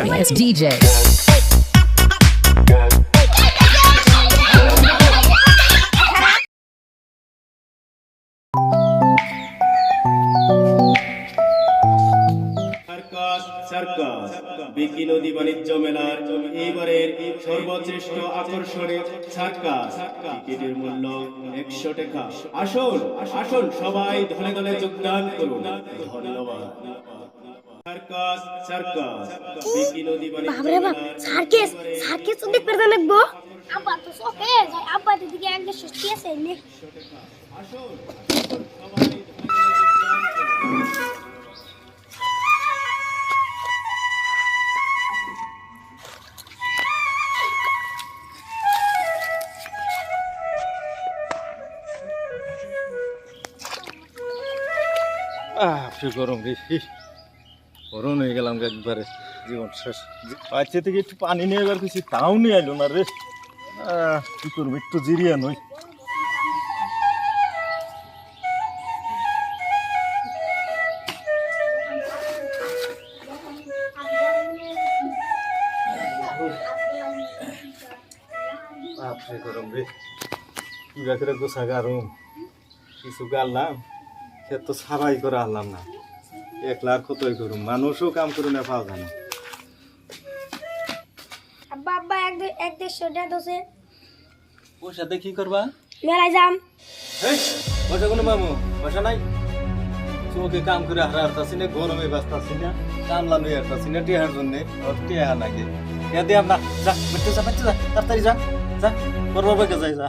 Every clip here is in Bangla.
Darius DJ. বিকি নদী বাণিজ্য মেলার এইবারের সর্বশ্রেষ্ঠ আকর্ষণে সার্কাস টিকিটের মূল্য একশো টাকা। আসুন আসুন সবাই ধনে ধনে যোগদান করুন। ধন্যবাদ। বাবরে বাপ সার্কেস সার্কেস আব্বা তো আব্বা তো একদম সস্তি আছে নে। আসুন আসুন, সবাই আহ গরম হয়ে গেলাম একবারে, জীবন শেষ। বাচ্চা থেকে একটু পানি নিয়ে এবার কিছু তাও নিয়ে আইলো না রে। কি করব, একটু জিরিয়া নই। বাপরে গরম রে। কি বাকি গোসা গারম কিছু গাললাম সে তো সারাই করে আনলাম না। একলা আর কতই করুম? মানুষও কাম করে না পাওয়া যায় না। আব্বা আব্বা এক এক দেড়শো টাকা দোষে ওর সাথে কি করবা? মেলায় যাম। এই বসে কোনো মামু বসা নাই? চোখে কাম করে হারা হারতাছি না গরমে বাঁচতাছি না কামলা নই হারতাছি না টিহার জন্য। ওর টিহা লাগে। দিয়ে আমরা যা বেটে যা বেটে যা তাড়াতাড়ি যা যা করবার বেগে যাই যা।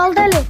Saldale.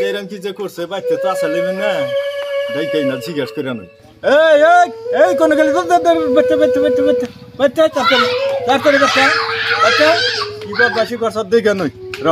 যেরকম কি যে করছে বাইতে তো আসলে না। দেখাই না জিজ্ঞাসা করে নই এই এই এই কোন গেলি তো বেতে বেতে বেতে বেতে বেতে তারপরে তারপরে বেতে বেতে কি বাদ বাসি করছ দেখা নই র।